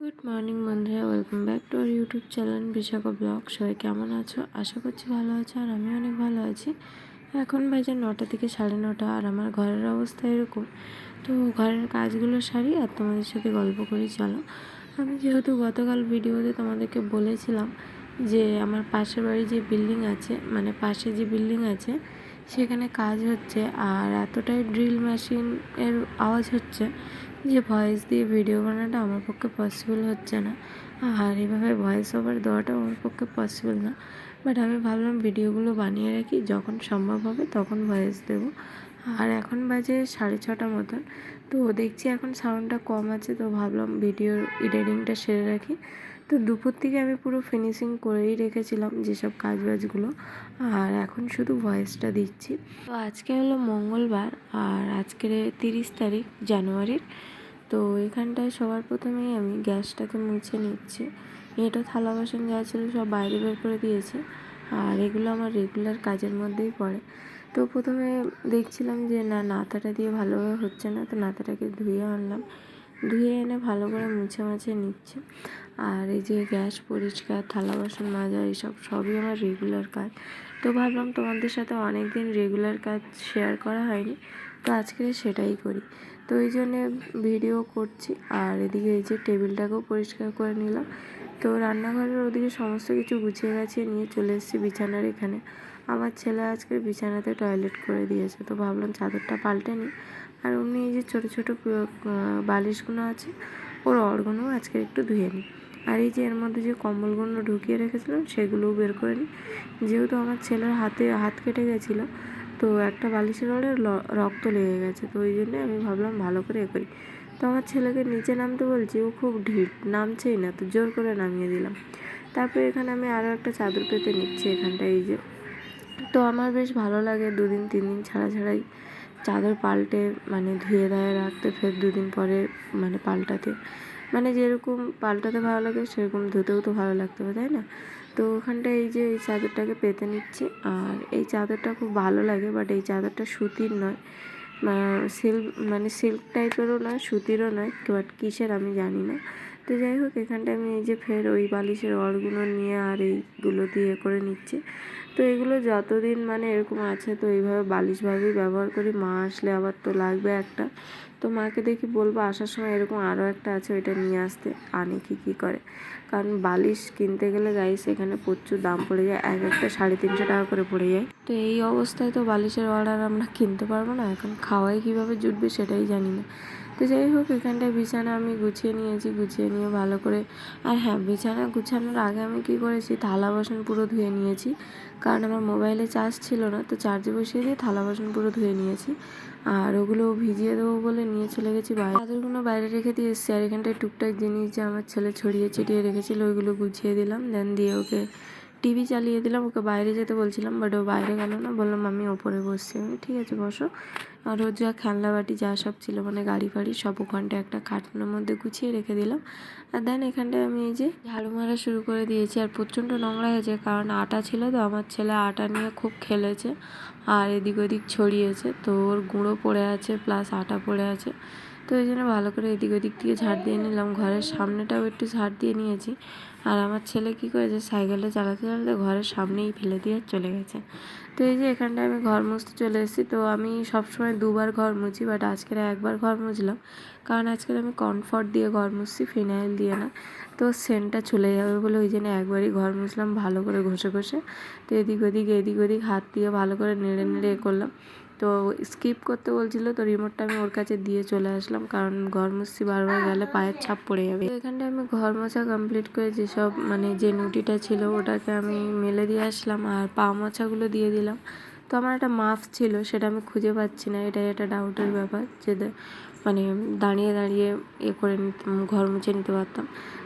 Good morning বন্ধুরা। Welcome back to our YouTube channel Bishakha blog সবাই কেমন আছো? আশা করছি ভালো আছো আর আমি অনেক ভালো আছি। এখন বাজে নটা থেকে সাড়ে নটা আর আমার ঘরের অবস্থা এরকম। তো ঘরের কাজগুলো সারি আর তোমাদের সাথে গল্প করি, চলো। আমি যেহেতু গতকাল ভিডিওতে তোমাদেরকে বলেছিলাম যে আমার পাশের বাড়ি যে বিল্ডিং আছে মানে পাশে যে বিল্ডিং আছে, সেখানে কাজ হচ্ছে আর এতটাই ড্রিল মেশিন এর আওয়াজ হচ্ছে যে ভয়েস দিয়ে ভিডিও বানানোটা আমার পক্ষে পসিবল হচ্ছে না। আর এভাবে ভয়েস ওভার দেওয়াটা আমার পক্ষে পসিবল না। বাট আমি ভাবলাম ভিডিওগুলো বানিয়ে রাখি, যখন সম্ভব হবে তখন ভয়েস দেবো। আর এখন বাজে সাড়ে ছটা মতন। তো দেখছি এখন সাউন্ডটা কম আছে, তো ভাবলাম ভিডিওর এডিটিংটা সেরে রাখি। তো দুপুর থেকে আমি পুরো ফিনিশিং করেই রেখেছিলাম যেসব কাজ বাজগুলো আর এখন শুধু ভয়েসটা দিচ্ছি। তো আজকে হলো মঙ্গলবার, আর আজকের তিরিশ তারিখ জানুয়ারির। তো এখানটায় সবার প্রথমেই আমি গ্যাসটাকে মুছে নিচ্ছি। এটা থালা বাসন যা ছিল সব বাইরে বের করে দিয়েছি, আর এগুলো আমার রেগুলার কাজের মধ্যেই পড়ে। তো প্রথমে দেখছিলাম যে, না, নাতাটা দিয়ে ভালোভাবে হচ্ছে না। তো নাতাটাকে ধুয়ে আনলাম। ধুয়ে এনে ভালো করে মুছে মাছে নিচ্ছে। আর এই যে গ্যাস পরিষ্কার, থালা বাসন মাজা এইসব সবই আমার রেগুলার কাজ। তো ভাবলাম তোমাদের সাথে অনেক দিন রেগুলার কাজ শেয়ার করা হয়নি। তো আজকে সেটাই করি। তো এই জন্যে ভিডিও করছি। আর এদিকে এই যে টেবিলটাকেও পরিষ্কার করে নিলাম। তো রান্নাঘরের ওদিকে সমস্ত কিছু গুছিয়ে গাছিয়ে নিয়ে চলে এসেছি বিছানার এখানে। আমার ছেলে আজকে বিছানাতে টয়লেট করে দিয়েছে, তো ভাবলাম চাদরটা পাল্টে নিই। আর অমনি এই যে ছোটো ছোটো বালিশগুলো আছে, ওর অরগুলোও আজকে একটু ধুয়ে নিই। আর এই যে এর মধ্যে যে কম্বলগুলো ঢুকিয়ে রেখেছিলাম, সেগুলোও বের করে নিই। যেহেতু আমার ছেলের হাতে, হাত কেটে গেছিল, তো একটা বালিশের রডে রক্ত লেগে গেছে, তো ওই জন্যে আমি ভাবলাম ভালো করে এ করি। তো আমার ছেলেকে নিচে নামতে বলছি, ও খুব ঢিট নামছেই না, তো জোর করে নামিয়ে দিলাম। তারপরে এখানে আমি আরও একটা চাদর পেতে নিচ্ছি এখানটা এই যে তো আমার বেশ ভালো লাগে দুদিন তিন দিন ছাড়া ছাড়াই চাদর পাল্টে মানে ধুয়ে দেয় রাখতে, ফের দুদিন পরে মানে পাল্টাতে। মানে যেরকম পাল্টাতে ভালো লাগে, সেরকম ধুতেও তো ভালো লাগতে হবে তাই না? তো ওখানটা এই যে এই চাদরটাকে পেতে নিচ্ছি। আর এই চাদরটা খুব ভালো লাগে, বাট এই চাদরটা সুতির নয়। সিল্ক মানে সিল্ক টাইপেরও নয়, সুতিরও নয় বাট কিসের আমি জানি না। তো যাই হোক এখানটা আমি এই যে ফের ওই বালিশের অরগুলো নিয়ে আর এইগুলো দিয়ে করে নিচ্ছি। তো এগুলো যতদিন মানে এরকম আছে, তো এইভাবে বালিশভাবেই ব্যবহার করি। মা আসলে আবার তো লাগবে একটা। তো মাকে দেখি বলব, আসার সময় এরকম আরও একটা আছে, ওইটা নিয়ে আসতে। আনে কি কী করে। কারণ বালিশ কিনতে গেলে গাইস এখানে প্রচুর দাম পড়ে যায়। এক একটা সাড়ে তিনশো টাকা করে পড়ে যায়। তো এই অবস্থায় তো বালিশের অর্ডার আমরা কিনতে পারব না। এখন খাওয়াই কীভাবে জুটবে সেটাই জানি না। তো যাই হোক, এখানটায় বিছানা আমি গুছিয়ে নিয়েছি, গুছিয়ে নিয়ে ভালো করে। আর হ্যাঁ বিছানা গুছানোর আগে আমি কী করেছি, থালা বাসন পুরো ধুয়ে নিয়েছি। কারণ আমার মোবাইলে চার্জ ছিল না, তো চার্জে বসিয়ে দিয়ে থালা বাসন পুরো ধুয়ে নিয়েছি। আর ওগুলো ভিজিয়ে দেবো বলে নিয়ে চলে গেছি বাইরে। চাদরগুলো বাইরে রেখে দিয়ে এসেছি, আর এখানটায় টুকটাক জিনিস যে আমার ছেলে ছড়িয়ে ছিটিয়ে রেখেছিলো, ওইগুলো গুছিয়ে দিলাম দেন দিয়ে ওকে টিভি চালিয়ে দিলাম, ওকে বাইরে যেতে বলছিলাম বাট ও বাইরে গেল না। বললাম আমি ওপরে বসছি আমি। ঠিক আছে, বসো। আর ওর যা খেলনা বাটি, যা সব ছিল মানে গাড়ি ফাড়ি, সব ওখানটায় একটা খাটনের মধ্যে গুছিয়ে রেখে দিলাম। আর দেন এখানটায় আমি এই যে ঝাড়ু মারা শুরু করে দিয়েছি। আর প্রচণ্ড নোংরা হয়েছে, কারণ আটা ছিল তো, আমার ছেলে আটা নিয়ে খুব খেলেছে, আর এদিক ওদিক ছড়িয়েছে, তো ওর গুঁড়ো পড়ে আছে প্লাস আটা পড়ে আছে। তো এই জন্য ভালো করে এদিক ওদিক থেকে ঝাড় দিয়ে নিলাম। ঘরের সামনেটাও একটু ঝাড় দিয়ে নিয়েছি। আর আমার ছেলে কী করেছে? সাইকেলটা চালাতে চালাতে ঘরের সামনেই ফেলে দিয়ে চলে গেছে। তো এই যে এখানটায় আমি ঘর মুছতে চলে এসেছি। তো আমি সবসময় দুবার ঘর মুছি বাট আজকের একবার ঘর মুছলাম। কারণ আজকের আমি কমফর্ট দিয়ে ঘর মুছছি ফিনাইল দিয়ে না। তো সেন্টটা চলে যাবে বলে ওই জন্য একবারই ঘর মুছলাম, ভালো করে ঘষে ঘষে। তো এদিক ওদিক এদিক ওদিক, হাত দিয়ে ভালো করে নেড়ে নেড়ে এ করলাম। তো স্কিপ করতে বলছিল, তো রিমোটটা আমি ওর কাছে দিয়ে চলে আসলাম, কারণ ঘর মুছছি বারবার গেলে পায়ের ছাপ পড়ে যাবে। এখানটা আমি ঘর মোছা কমপ্লিট করে যেসব মানে যে নুটিটা ছিল ওটাকে আমি মেলে দিয়ে আসলাম আর পা মোছাগুলো দিয়ে দিলাম। তো আমার একটা মাফ ছিল, সেটা আমি খুঁজে পাচ্ছি না, এটাই একটা ডাউটের ব্যাপার যে মানে দাঁড়িয়ে দাঁড়িয়ে এ করে ঘর মুছে নিতে পারতাম।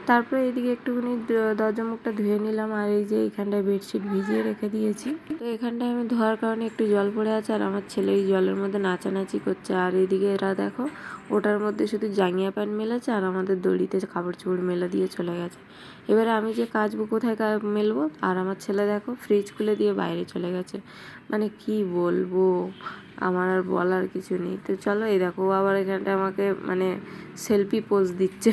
তারপরে এদিকে একটুখানি দরজা মুখটা ধুয়ে নিলাম আর এই যে এখানটায় বেডশিট ভিজিয়ে রেখে দিয়েছি। তো এখানটায় আমি ধোয়ার কারণে একটু জল পড়ে আছে আর আমার ছেলে এই জলের মধ্যে নাচানাচি করছে। আর এদিকে এরা দেখো, ওটার মধ্যে শুধু জাঙ্গিয়া প্যান্ট মেলেছে আর আমাদের দড়িতে কাপড় চোপড় মেলে দিয়ে চলে গেছে। এবারে আমি যে কাচবো কোথায় মেলবো? আর আমার ছেলে দেখো ফ্রিজ খুলে দিয়ে বাইরে চলে গেছে। মানে কি বলব? আমার আর বলার কিছু নেই। তো চলো, এই দেখো আবার এখানটা আমাকে মানে সেলফি পোজ দিচ্ছে।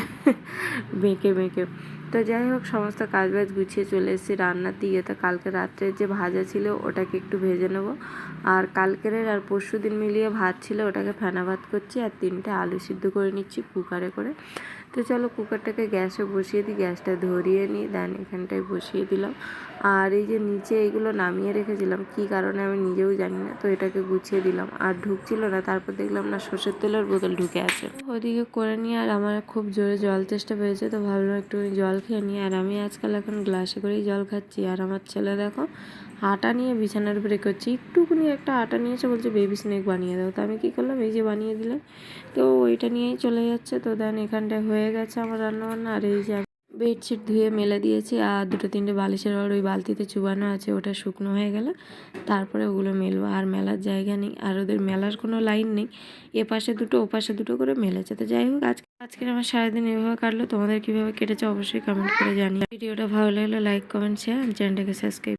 বেঁকে বেঁকে তো যাই হোক, সমস্ত কাজ বাজ গুছিয়ে চলে এসেছি রান্নার দিকে। তো কালকে রাত্রে যে ভাজা ছিল, ওটাকে একটু ভেজে নেব। আর কালকের আর পরশু দিন মিলিয়ে ভাত ছিল, ওটাকে ফেনা ভাত করছি আর তিনটে আলু সিদ্ধ করে নিচ্ছি কুকারে করে। তো চলো কুকারটাকে গ্যাসে বসিয়ে দিই, গ্যাসটা ধরিয়ে নিই, দেন এখানটায় বসিয়ে দিলাম। আর এই যে নিচে এইগুলো নামিয়ে রেখেছিলাম, কি কারণে আমি নিজেও জানি না, তো এটাকে গুছিয়ে দিলাম। আর ঢুকছিল না, তারপর দেখলাম না সর্ষের তেলের বোতল ঢুকে আছে। ওদিকে করে নিয়ে আর আমার খুব জোরে জল চেষ্টা পেয়েছে তো ভাবলাম একটু জল খেয়ে নিই আর আমি আজকাল এখন গ্লাসে করেই জল খাচ্ছি। আর আমার ছেলে দেখো, আটা নিয়ে বিছানার উপরে করছি। একটুকুনি একটা আটা নিয়েছে, বলছে বেবি স্নেক বানিয়ে দাও। তো আমি কী করলাম? এই যে বানিয়ে দিলাম। তো ওইটা নিয়েই চলে যাচ্ছে। তো দেন এখানটায় হয়ে গেছে আমার রান্নাবান্না। আর এই যে বেডশিট ধুয়ে মেলে দিয়েছি, আর দুটো তিনটে বালিশের আর ওই বালতিতে চুবানো আছে, ওটা শুকনো হয়ে গেলে। তারপরে ওগুলো মেলবো। আর মেলার জায়গা নেই, আর ওদের মেলার কোনো লাইন নেই। এ পাশে দুটো ও পাশে দুটো করে মেলেছে। তো যাই হোক, আজকে আজকের আমার সারাদিন এভাবে কাটলো, তোমাদের কীভাবে কেটেছে অবশ্যই কমেন্ট করে জানিয়ে ভিডিওটা ভালো লাগলে লাইক কমেন্ট শেয়ার চ্যানেলটাকে সাবস্ক্রাইব